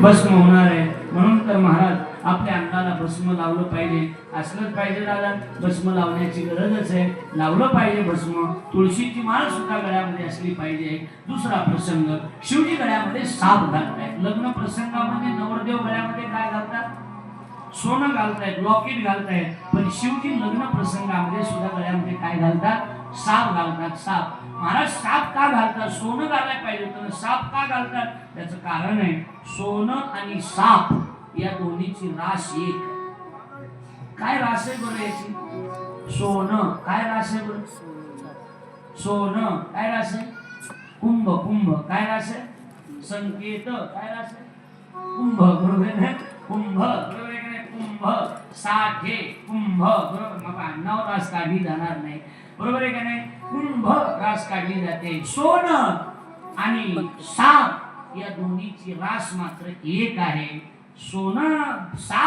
भस्म होणार आहे. म्हणून तर महाराज आपल्या अंगाला भस्म लावलं पाहिजे. असलंच पाहिजे दादा भस्म लावण्याची गरजच आहे. लावलं पाहिजे भस्म तुळशीची माळ सुद्धा गळ्यामध्ये असली पाहिजे. दुसरा प्रसंग शिवजी गळ्यामध्ये साप घालतायत. लग्न प्रसंगामध्ये नवरदेव गळ्यामध्ये काय घालतात? सोनं घालतायत लॉकेट घालतायत. पण शिवजी लग्न प्रसंगामध्ये सुद्धा गळ्यामध्ये काय घालतात? साप घालतात साप. महाराज साप का घालतात? सोनं घालायला पाहिजे होतं साप का घालतात? त्याचं कारण आहे सोनं आणि साप या दोन्हीची रास एक. काय रास आहे बरं याची? सोनं. काय रास आहे बरं? सोनं. काय रास आहे? कुंभ. कुंभ. काय रास आहे? संकेत. काय रास आहे? कुंभ. बरोबर कुंभ. बरोबर कुंभ. साठे. कुंभ. बरोबर. मग अन्नावर रास काढली जाणार नाही. बरोबर आहे का नाही? कुंभ रास काढली जाते. सोनं आणि साप या दोन्हीची रास मात्र एक आहे. सोनं साप